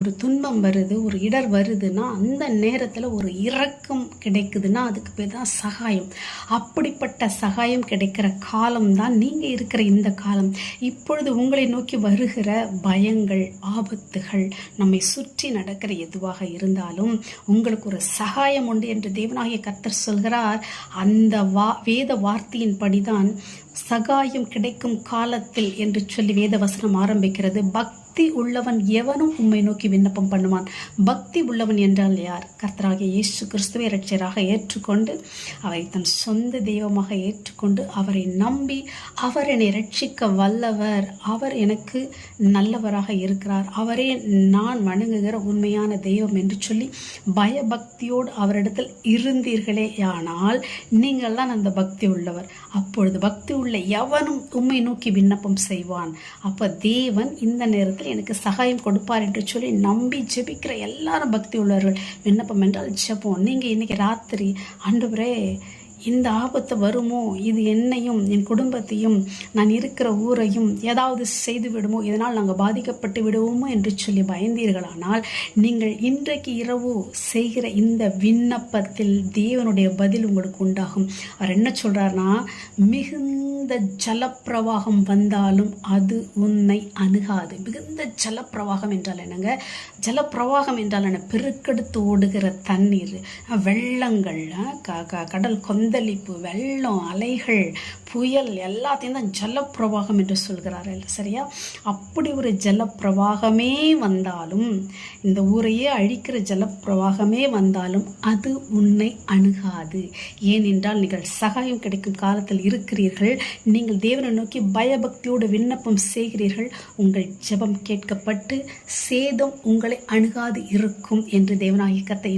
ஒரு துன்பம் வருது ஒரு இடர் வருதுன்னா அந்த நேரத்தில் ஒரு இரக்கம் கிடைக்குதுன்னா அதுக்கு பேர் தான் சகாயம். அப்படிப்பட்ட சகாயம் கிடைக்கிற காலம் தான் நீங்கள் இருக்கிற இந்த காலம். இப்பொழுது உங்களை நோக்கி வருகிற பயங்கள் ஆபத்துகள் நம்மை சுற்றி நடக்கிற எதுவாக இருந்தாலும் உங்களுக்கு ஒரு சகாயம் உண்டு என்று தேவனாகிய கர்த்தர் சொல்கிறார். அந்த வா வேத வார்த்தையின்படிதான் சகாயம் கிடைக்கும் காலத்தில் என்று சொல்லி வேத வசனம் ஆரம்பிக்கிறது. பக்தி பக்தி உள்ளவன் எவனும் உம்மை நோக்கி விண்ணப்பம் பண்ணுவான். பக்தி உள்ளவன் என்றால் யார்? கர்த்தராகிய இயேசு கிறிஸ்துவை இரட்சராக ஏற்றுக்கொண்டு அவரை தன் சொந்த தெய்வமாக ஏற்றுக்கொண்டு அவரை நம்பி அவர் என்னை ரட்சிக்க வல்லவர் அவர் எனக்கு நல்லவராக இருக்கிறார். அவரே நான் வணங்குகிற உண்மையான தெய்வம் என்று சொல்லி பயபக்தியோடு அவரிடத்தில் இருந்தீர்களே. ஆனால் நீங்கள் தான் அந்த பக்தி உள்ளவர். அப்பொழுது பக்தி உள்ள எவனும் உம்மை நோக்கி விண்ணப்பம் செய்வான். அப்போ தேவன் இந்த நேரத்தில் எனக்கு சகாயம் கொடுப்பார் என்று சொல்லி நம்பி ஜெபிக்கிற எல்லாரும் பக்தி உள்ளவர்கள். விண்ணப்பம் என்றால் ஜெபம். நீங்க இன்னைக்கு ராத்திரி ஆண்டவரே இந்த ஆபத்து வருமோ? இது என்னையும் என் குடும்பத்தையும் நான் இருக்கிற ஊரையும் ஏதாவது செய்து விடுமோ? இதனால் நாங்கள் பாதிக்கப்பட்டு விடுவோமோ என்று சொல்லி பயந்தீர்களானால் நீங்கள் இன்றைக்கு இரவு செய்கிற இந்த விண்ணப்பத்தில் தேவனுடைய பதில் உங்களுக்கு உண்டாகும். அவர் என்ன சொல்கிறார்னா மிகுந்த ஜலப்பிரவாகம் வந்தாலும் அது உன்னை அணுகாது. மிகுந்த ஜலப்பிரவாகம் என்றால் என்னங்க? ஜலப்பிரவாகம் என்றால் என்ன? பெருக்கெடுத்து ஓடுகிற தண்ணீர் வெள்ளங்கள் க- க- கடல் கொந்தளிப்பு வெள்ளம் அலைகள் புயல் எல்லாத்தையும் தான் ஜலப்பிரவாகம் என்று சொல்கிறார்கள் சரியா? அப்படி ஒரு ஜலப்பிரவாகமே வந்தாலும் இந்த ஊரையே அழிக்கிற ஜலப்பிரவாகமே வந்தாலும் அது உன்னை அணுகாது. ஏனென்றால் நீங்கள் சகாயம் கிடைக்கும் காலத்தில் இருக்கிறீர்கள் நீங்கள் தேவனை நோக்கி பயபக்தியோடு விண்ணப்பம் செய்கிறீர்கள் உங்கள் ஜெபம் கேட்கப்பட்டு சேதம் உங்களை அணுகாது இருக்கும் என்று தேவனாகிய கத்தை